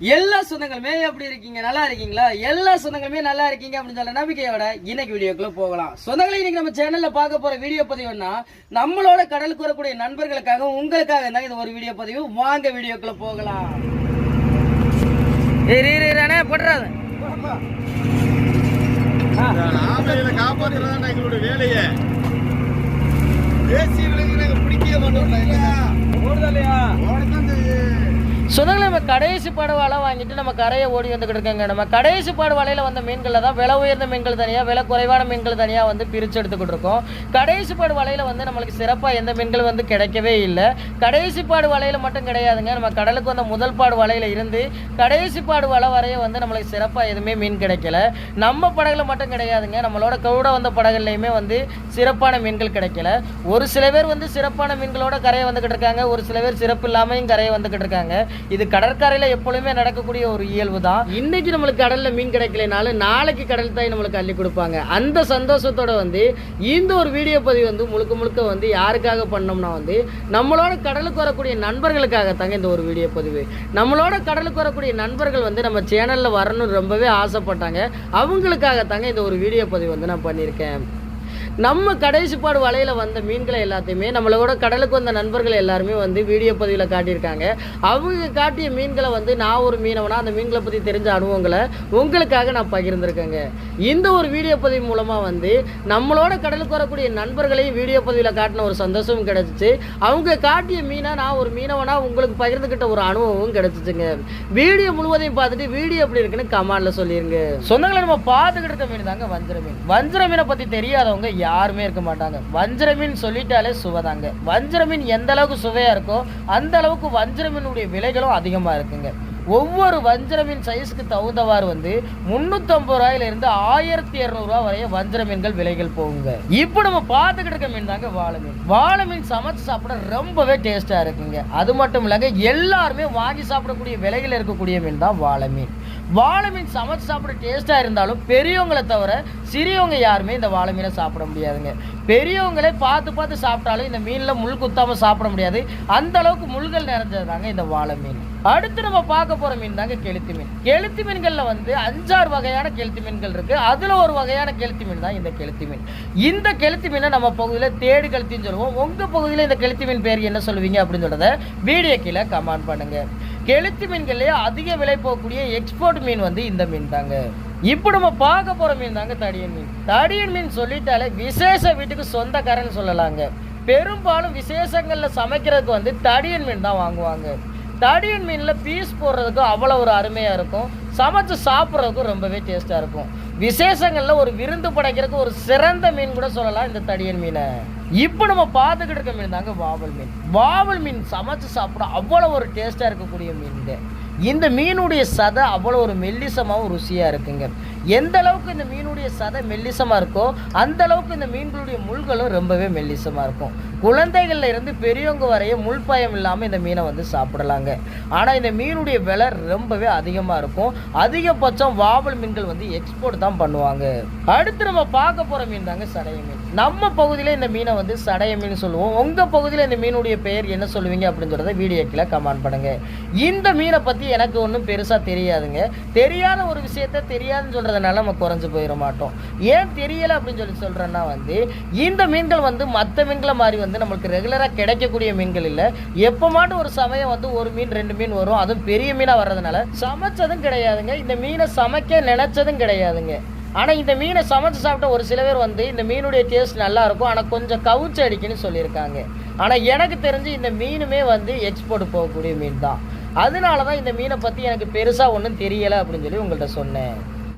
எல்லா சொந்தங்களுமே எப்படி இருக்கீங்க? நல்லா இருக்கீங்களா? எல்லா சொந்தங்களுமே நல்லா இருக்கீங்க அப்படின்னு சொல்ல நம்பிக்கையோட இன்னைக்கு வீடியோக்குள்ள போகலாம். சொந்தங்களை இன்னைக்கு நம்ம சேனல்ல பார்க்க போற வீடியோ பதிவுன்னா நம்மளோட கடலுக்கு வரக்கூடிய நண்பர்களுக்காக உங்களுக்காக தான் இந்த ஒரு வீடியோ பதிவு. வாங்க வீடியோக்குள்ள போகலாம். ஆமையில காப்பாத்துறதா எங்களுடைய வேலையே. தேசிய விலங்கு பிடிக்கவே மாட்டோம் ஓடத்தான் செய்யும். சொந்தங்களை நம்ம கடைசி பாடு வலை வாங்கிட்டு நம்ம கரையை ஓடி வந்துக்கிட்டு இருக்கோங்க. நம்ம கடைசி பாடு வலையில் வந்த மீன்களில் தான் விலை உயர்ந்த மீன்கள் தனியாக விலை குறைவான மீன்கள் தனியாக வந்து பிரித்து எடுத்துக்கிட்டு இருக்கோம். கடைசி பாடு வலையில் வந்து நம்மளுக்கு சிறப்பாக எந்த மீன்கள் வந்து கிடைக்கவே இல்லை. கடைசி பாடு வலையில் மட்டும் கிடையாதுங்க. நம்ம கடலுக்கு வந்த முதல் பாடு வலையில் இருந்து கடைசி பாடு வலை வரைய வந்து நம்மளுக்கு சிறப்பாக எதுவுமே மீன் கிடைக்கல. நம்ம படகுல மட்டும் கிடையாதுங்க. நம்மளோட கூட வந்த படகுலையுமே வந்து சிறப்பான மீன்கள் கிடைக்கல. ஒரு சில பேர் வந்து சிறப்பான மீன்களோட கரையை வந்துக்கிட்டு இருக்காங்க. ஒரு சில பேர் சிறப்பு இல்லாமையும் கரையை வந்துக்கிட்டு இருக்காங்க. இது கடற்கரையில் எப்பொழுதுமே நடக்கக்கூடிய ஒரு இயல்பு தான் இன்னைக்கு நம்மளுக்கு கடலில் மீன் கிடைக்கலனாலும் நாளைக்கு கடல் தாய் நம்மளுக்கு அள்ளி கொடுப்பாங்க. அந்த சந்தோஷத்தோட வந்து இந்த ஒரு வீடியோ பதிவு வந்து முழுக்க முழுக்க வந்து யாருக்காக பண்ணோம்னா வந்து நம்மளோட கடலுக்கு வரக்கூடிய நண்பர்களுக்காக தாங்க இந்த ஒரு வீடியோ பதிவு. நம்மளோட கடலுக்கு வரக்கூடிய நண்பர்கள் வந்து நம்ம சேனலில் வரணும்னு ரொம்பவே ஆசைப்பட்டாங்க. அவங்களுக்காக தாங்க இந்த ஒரு வீடியோ பதிவு வந்து நான் பண்ணியிருக்கேன். நம்ம கடைசிப்பாடு வலையில் வந்த மீன்களை எல்லாத்தையுமே நம்மளோட கடலுக்கு வந்த நண்பர்கள் எல்லாருமே வந்து வீடியோ பதிவில் காட்டியிருக்காங்க. அவங்க காட்டிய மீன்களை வந்து நான் ஒரு மீனவனா அந்த மீன்களை பற்றி தெரிஞ்ச அனுபவங்களை உங்களுக்காக நான் பகிர்ந்திருக்கேங்க. இந்த ஒரு வீடியோ பதிவு மூலமாக வந்து நம்மளோட கடலுக்கு வரக்கூடிய நண்பர்களையும் வீடியோ பதிவில் காட்டின ஒரு சந்தோஷமும் கிடைச்சிச்சு. அவங்க காட்டிய மீனை நான் ஒரு மீனவனா உங்களுக்கு பகிர்ந்துக்கிட்ட ஒரு அனுபவமும் கிடச்சிச்சுங்க. வீடியோ முழுவதையும் பார்த்துட்டு வீடியோ எப்படி இருக்குன்னு கமாண்டில் சொல்லிருங்க. சொந்தங்களை நம்ம பார்த்துக்கிட்டு இருக்க மீன் தாங்க வஞ்சிர மீன். வஞ்சிர மீனை பற்றி தெரியாதவங்க யாருமே இருக்க மாட்டாங்க. வஞ்சர மீன் சொல்லிட்டாலே சுவைதாங்க. வஞ்சர மீன் எந்த அளவுக்கு சுவையாக இருக்கோ அந்த அளவுக்கு வஞ்சர மீனுடைய விலைகளும் அதிகமாக இருக்குங்க. ஒவ்வொரு வஞ்சர மீன் சைஸுக்கு தகுந்தவாறு வந்து முந்நூற்றம்பது ரூபாயிலிருந்து ஆயிரத்தி இரநூறுவா வரைய வஞ்சர மீன்கள் விலைகள் போகுங்க. இப்போ நம்ம பார்த்துக்கிட்டு இருக்க மீன் தாங்க வாழை மீன். வாழை மீன் சமைச்சு சாப்பிட ரொம்பவே டேஸ்ட்டாக இருக்குங்க. அது மட்டும் இல்லைங்க எல்லாருமே வாங்கி சாப்பிடக்கூடிய விலைகள் இருக்கக்கூடிய மீன் தான் வாழை மீன். வாழை மீன் சமைச்சு சாப்பிட டேஸ்ட்டாக இருந்தாலும் பெரியவங்களை தவிர சிறியவங்க யாருமே இந்த வாழை மீனை சாப்பிட முடியாதுங்க. பெரியவங்களே பார்த்து பார்த்து சாப்பிட்டாலும் இந்த மீனில் முள் குத்தாமல் சாப்பிட முடியாது. அந்த அளவுக்கு முள்கள் நிறைஞ்சது தாங்க இந்த வாழை மீன் அடுத்து நம்ம பார்க்க போகிற மீன் தாங்க கெளுத்தி மீன். கெளுத்தி மீன்களில் வந்து அஞ்சாறு வகையான கெளுத்தி மீன்கள் இருக்குது அதில் ஒரு வகையான கெளுத்தி மீன் தான் இந்த கெளுத்தி மீன். இந்த கெளுத்தி மீனை நம்ம பகுதியில் தேடு கெளுத்தின்னு சொல்லுவோம். உங்கள் பகுதியில் இந்த கெளுத்தி மீன் பேர் என்ன சொல்லுவீங்க அப்படின்னு சொல்கிறத வீடியோ கீழே கமெண்ட் பண்ணுங்கள் கெளுத்தி மீன்கள்லேயே அதிக விலை போகக்கூடிய எக்ஸ்போர்ட் மீன் வந்து இந்த மீன் தாங்க இப்போ நம்ம பார்க்க போகிற மீன் தாங்க தடியன் மீன். தடியன் மீன் சொல்லிட்டாலே விசேஷ வீட்டுக்கு சொந்தக்காரன்னு சொல்லலாங்க. பெரும்பாலும் விசேஷங்களில் சமைக்கிறதுக்கு வந்து தடியன் மீன் தான் வாங்குவாங்க. தடியன் மீனில் பீஸ் போடுறதுக்கு அவ்வளோ ஒரு அருமையாக இருக்கும். சமைச்சு சாப்பிட்றதுக்கும் ரொம்பவே டேஸ்ட்டாக இருக்கும். விசேஷங்களில் ஒரு விருந்து படைக்கிறதுக்கு ஒரு சிறந்த மீன் கூட சொல்லலாம் இந்த தடியன் மீனை. இப்போ நம்ம பார்த்துக்கிட்டு இருக்க மீன் தாங்க வாவல் மீன். வாவல் மீன் சமைச்சு சாப்பிட அவ்வளோ ஒரு டேஸ்ட்டாக இருக்கக்கூடிய மீன் இந்த மீனுடைய சதை அவ்வளோ ஒரு மெல்லிசமாகவும் ருசியாக இருக்குங்க. எந்த அளவுக்கு இந்த மீனுடைய சதை மெல்லிசமாக இருக்கோ அந்த அளவுக்கு இந்த மீன்களுடைய முள்களும் ரொம்பவே மெல்லிசமாக இருக்கும். குழந்தைகள்ல இருந்து பெரியவங்க வரைய முள்பயம் இல்லாமல் இந்த மீனை வந்து சாப்பிடலாங்க. ஆனால் இந்த மீனுடைய விலை ரொம்பவே அதிகமாக இருக்கும். அதிகபட்சம் வாவல் மீன்கள் வந்து எக்ஸ்போர்ட் தான் பண்ணுவாங்க. அடுத்து நம்ம பார்க்க போகிற மீன் தாங்க சடைய மீன். நம்ம பகுதியில் இந்த மீனை வந்து சடைய மீன் சொல்லுவோம். உங்கள் பகுதியில் இந்த மீனுடைய பெயர் என்ன சொல்லுவீங்க அப்படின்னு சொல்கிறத வீடியோ கமெண்ட் பண்ணுங்கள் இந்த மீனை பற்றி எனக்கு ஒன்றும் பெருசாக தெரியாதுங்க. தெரியாத ஒரு விஷயத்த தெரியாதுன்னு சொல்கிறதுனால நம்ம குறைஞ்சி போயிட மாட்டோம். ஏன் தெரியலை அப்படின்னு சொல்லி சொல்கிறேன்னா வந்து இந்த மீன்கள் வந்து மற்ற மீன்களை மாதிரி வந்து நம்மளுக்கு ரெகுலராக கிடைக்கக்கூடிய மீன்கள் இல்லை. எப்போ மாட்டும் ஒரு சமயம் வந்து ஒரு மீன் ரெண்டு மீன் வரும். அதுவும் பெரிய மீனாக வர்றதுனால சமைச்சதும் கிடையாதுங்க. இந்த மீனை சமைக்க நினைச்சதும் கிடையாதுங்க. ஆனால் இந்த மீனை சமைச்சு சாப்பிட்ட ஒரு சில பேர் வந்து இந்த மீனுடைய டேஸ்ட் நல்லாயிருக்கும் ஆனால் கொஞ்சம் கவுச்சு அடிக்குன்னு சொல்லியிருக்காங்க. ஆனால் எனக்கு தெரிஞ்சு இந்த மீனுமே வந்து எக்ஸ்போர்ட் போகக்கூடிய மீன் தான். அதனால தான் இந்த மீனை பற்றி எனக்கு பெருசாக ஒன்றும் தெரியலை அப்படின்னு சொல்லி உங்கள்கிட்ட சொன்னேன்.